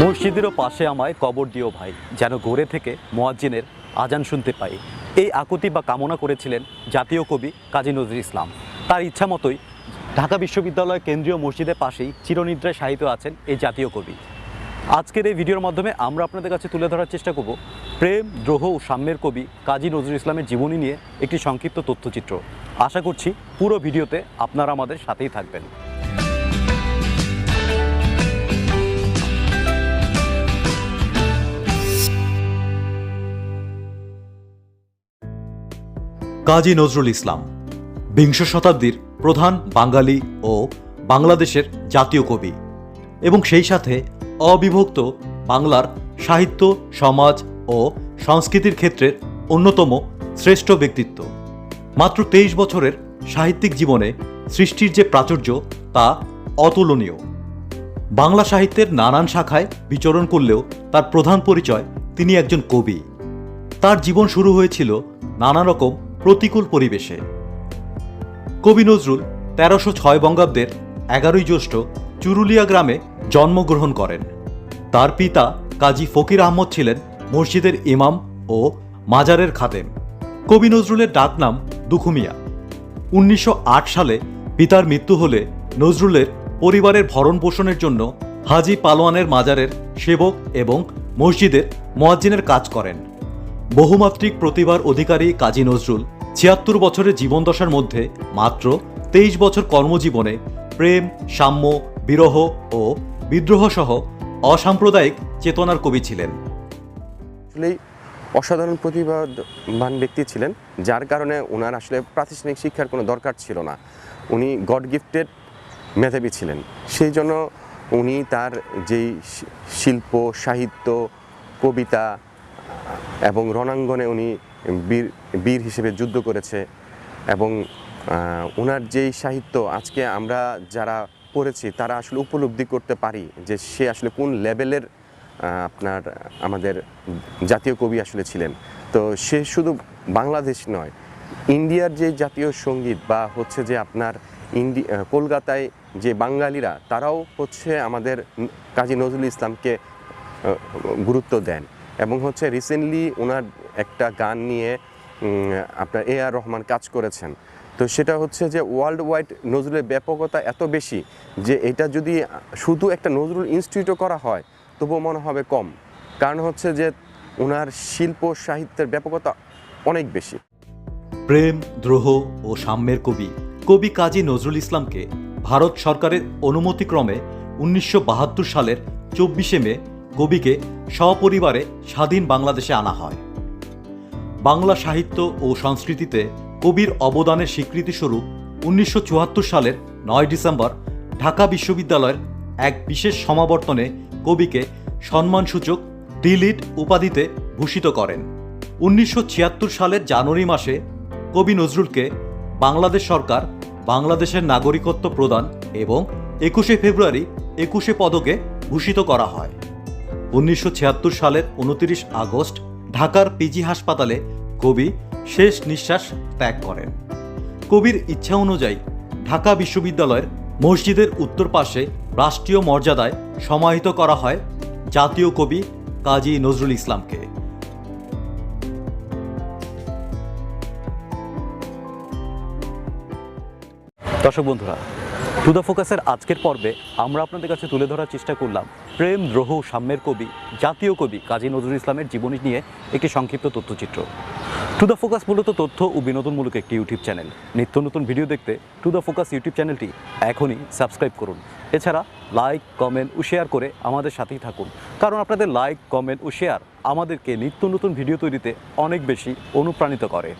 মসজিদেরও পাশে আমায় কবর দিও ভাই যেন গড়ে থেকে মোয়াজ্জিনের আজান শুনতে পাই। এই আকুতি বা কামনা করেছিলেন জাতীয় কবি কাজী নজরুল ইসলাম। তার ইচ্ছা মতোই ঢাকা বিশ্ববিদ্যালয় কেন্দ্রীয় মসজিদের পাশেই চিরনিদ্রায় সাহিত্য আছেন এই জাতীয় কবি। আজকের এই ভিডিওর মাধ্যমে আমরা আপনাদের কাছে তুলে ধরার চেষ্টা করব প্রেম, দ্রোহ ও সাম্যের কবি কাজী নজরুল ইসলামের জীবনী নিয়ে একটি সংক্ষিপ্ত তথ্যচিত্র। আশা করছি পুরো ভিডিওতে আপনারা আমাদের সাথেই থাকবেন। কাজী নজরুল ইসলাম, বিংশ শতাব্দীর প্রধান বাঙালি ও বাংলাদেশের জাতীয় কবি এবং সেই সাথে অবিভক্ত বাংলার সাহিত্য, সমাজ ও সংস্কৃতির ক্ষেত্রের অন্যতম শ্রেষ্ঠ ব্যক্তিত্ব। মাত্র তেইশ বছরের সাহিত্যিক জীবনে সৃষ্টির যে প্রাচুর্য তা অতুলনীয়। বাংলা সাহিত্যের নানান শাখায় বিচরণ করলেও তার প্রধান পরিচয় তিনি একজন কবি। তার জীবন শুরু হয়েছিল নানা রকম প্রতিকূল পরিবেশে। কবি নজরুল তেরোশো ছয় বঙ্গাব্দের এগারোই জ্যৈষ্ঠ চুরুলিয়া গ্রামে জন্মগ্রহণ করেন। তার পিতা কাজী ফকির আহমদ ছিলেন মসজিদের ইমাম ও মাজারের খাদেম। কবি নজরুলের ডাকনাম দুখুমিয়া। উনিশশো আট সালে পিতার মৃত্যু হলে নজরুলের পরিবারের ভরণ পোষণের জন্য হাজি পালোয়ানের মাজারের সেবক এবং মসজিদের মোয়াজ্জিনের কাজ করেন। বহুমাত্রিক প্রতিভার অধিকারী কাজী নজরুল ছিয়াত্তর বছরের জীবনদশার মধ্যে মাত্র তেইশ বছর কর্মজীবনে প্রেম, সাম্য, বিরহ ও বিদ্রোহ সহ অসাম্প্রদায়িক চেতনার কবি ছিলেন। অসাধারণ প্রতিভাবান ব্যক্তি ছিলেন, যার কারণে ওনার আসলে প্রাতিষ্ঠানিক শিক্ষার কোনো দরকার ছিল না। উনি গড গিফটেড মেধাবী ছিলেন। সেই জন্য উনি তার যেই শিল্প, সাহিত্য, কবিতা এবং রণাঙ্গনে উনি বীর বীর হিসেবে যুদ্ধ করেছে এবং ওনার যেই সাহিত্য, আজকে আমরা যারা পড়েছি তারা আসলে উপলব্ধি করতে পারি যে সে আসলে কোন লেভেলের আপনার, আমাদের জাতীয় কবি আসলে ছিলেন। তো সে শুধু বাংলাদেশ নয়, ইন্ডিয়ার যে জাতীয় সংগীত বা হচ্ছে যে আপনার ইন্ডি কলকাতায় যে বাঙালিরা, তারাও হচ্ছে আমাদের কাজী নজরুল ইসলামকে গুরুত্ব দেন। এবং হচ্ছে রিসেন্টলি ওনার একটা গান নিয়ে আপনার এ আর রহমান কাজ করেছেন। তো সেটা হচ্ছে যে ওয়ার্ল্ড ওয়াইড নজরুলের ব্যাপকতা এত বেশি যে এটা যদি শুধু একটা নজরুল ইনস্টিটিউটও করা হয়, তবুও মনে হবে কম। কারণ হচ্ছে যে ওনার শিল্প সাহিত্যের ব্যাপকতা অনেক বেশি। প্রেম, দ্রোহ ও সাম্যের কবি কবি কাজী নজরুল ইসলামকে ভারত সরকারের অনুমতিক্রমে উনিশশো বাহাত্তর সালের চব্বিশে মে কবিকে সপরিবারে স্বাধীন বাংলাদেশে আনা হয়। বাংলা সাহিত্য ও সংস্কৃতিতে কবির অবদানের স্বীকৃতিস্বরূপ উনিশশো চুয়াত্তর সালের নয় ডিসেম্বর ঢাকা বিশ্ববিদ্যালয়ের এক বিশেষ সমাবর্তনে কবিকে সম্মানসূচক ডিলিট উপাধিতে ভূষিত করেন। উনিশশো ছিয়াত্তর সালের জানুয়ারি মাসে কবি নজরুলকে বাংলাদেশ সরকার, বাংলাদেশের নাগরিকত্ব প্রদান এবং একুশে ফেব্রুয়ারি একুশে পদকে ভূষিত করা হয়। উনিশশো ছিয়াত্তর সালের উনত্রিশ আগস্ট ঢাকার পিজি হাসপাতালে কবি শেষ নিঃশ্বাস ত্যাগ করেন। কবির ইচ্ছা অনুযায়ী ঢাকা বিশ্ববিদ্যালয়ের মসজিদের উত্তর পাশে রাষ্ট্রীয় মর্যাদায় সমাহিত করা হয় জাতীয় কবি কাজী নজরুল ইসলামকে। দর্শক বন্ধুরা টু দ্য ফোকাসের আজকের পর্বে আমরা আপনাদের কাছে তুলে ধরার চেষ্টা করলাম প্রেম, দ্রোহ, সাম্যের কবি, জাতীয় কবি কাজী নজরুল ইসলামের জীবনী নিয়ে একটি সংক্ষিপ্ত তথ্যচিত্র। টু দ্য ফোকাস মূলত তথ্য ও বিনোদনমূলক একটি ইউটিউব চ্যানেল নিত্য নতুন ভিডিও দেখতে টু দ্য ফোকাস ইউটিউব চ্যানেলটি এখনই সাবস্ক্রাইব করুন। এছাড়া লাইক কমেন্ট ও শেয়ার করে আমাদের সাথেই থাকুন। কারণ আপনাদের লাইক কমেন্ট ও শেয়ার আমাদেরকে নিত্য নতুন ভিডিও তৈরিতে অনেক বেশি অনুপ্রাণিত করে।